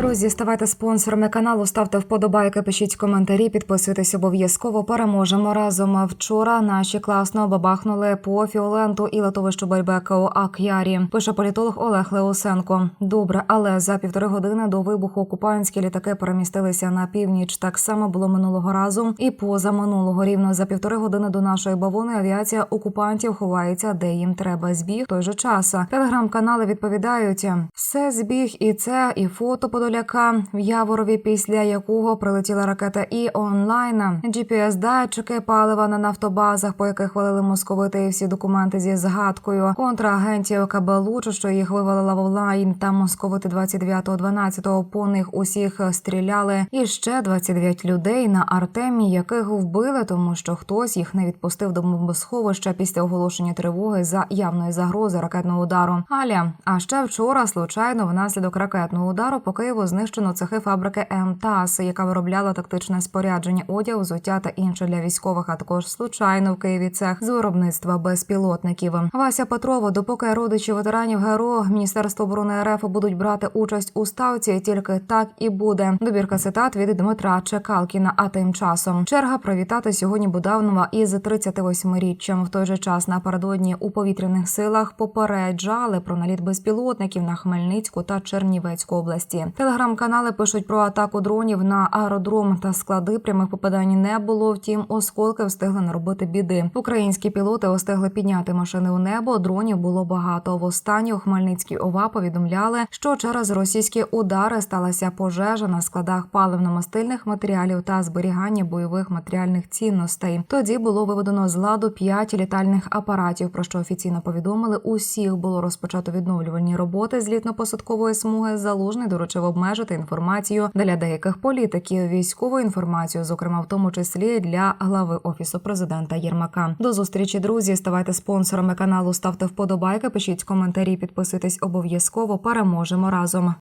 Друзі, ставайте спонсорами каналу, ставте вподобайки, пишіть коментарі, підписуйтесь обов'язково. Переможемо разом. Вчора наші класно бабахнули по фіоленту і литовищу Бельбека у Ак'ярі. Пише політолог Олег Леосенко. Добре, але за півтори години до вибуху окупантські літаки перемістилися на північ. Так само було минулого разу і поза минулого рівно за півтори години до нашої бавуни авіація окупантів ховається, де їм треба збіг. Той же час телеграм-канали відповідають все збіг, і це і фото Подоляка в Яворові, після якого прилетіла ракета і онлайн. gps датчики палива на нафтобазах, по яких валили московити всі документи зі згадкою контрагентів Кабелучу, що їх вивалила в онлайн. Та московити 29.12 по них усіх стріляли. І ще 29 людей на Артемі, яких вбили, тому що хтось їх не відпустив до бомбосховища після оголошення тривоги за явної загрози ракетного удару. Аля, а ще вчора случайно внаслідок ракетного удару по Києву знищено цехи фабрики МТАС, яка виробляла тактичне спорядження, одяг, взуття та інше для військових. А також случайно в Києві цех з виробництва безпілотників. Вася Петрова, допоки родичі ветеранів ГРО Міністерство оборони РФ будуть брати участь у ставці, тільки так і буде. Добірка цитат від Дмитра Чекалкіна. А тим часом черга привітати сьогодні Будавнова із 38-річчям. В той же час напередодні у повітряних силах попереджали про наліт безпілотників на Хмельницьку та Чернівецьку області. Телеграм-канали пишуть про атаку дронів на аеродром та склади. Прямих попадань не було. Втім, осколки встигли наробити біди. Українські пілоти встигли підняти машини у небо. Дронів було багато. Востаннє у Хмельницькій ОВА повідомляли, що через російські удари сталася пожежа на складах паливно-мастильних матеріалів та зберігання бойових матеріальних цінностей. Тоді було виведено з ладу п'ять літальних апаратів. Про що офіційно повідомили, усіх було розпочато відновлювальні роботи з літно-посадкової смуги. Залужний доручив обмежити інформацію для деяких політиків, військову інформацію, зокрема в тому числі для глави офісу президента Єрмака. До зустрічі, друзі. Ставайте спонсорами каналу, ставте вподобайки, пишіть коментарі, підписуйтесь обов'язково. Переможемо разом.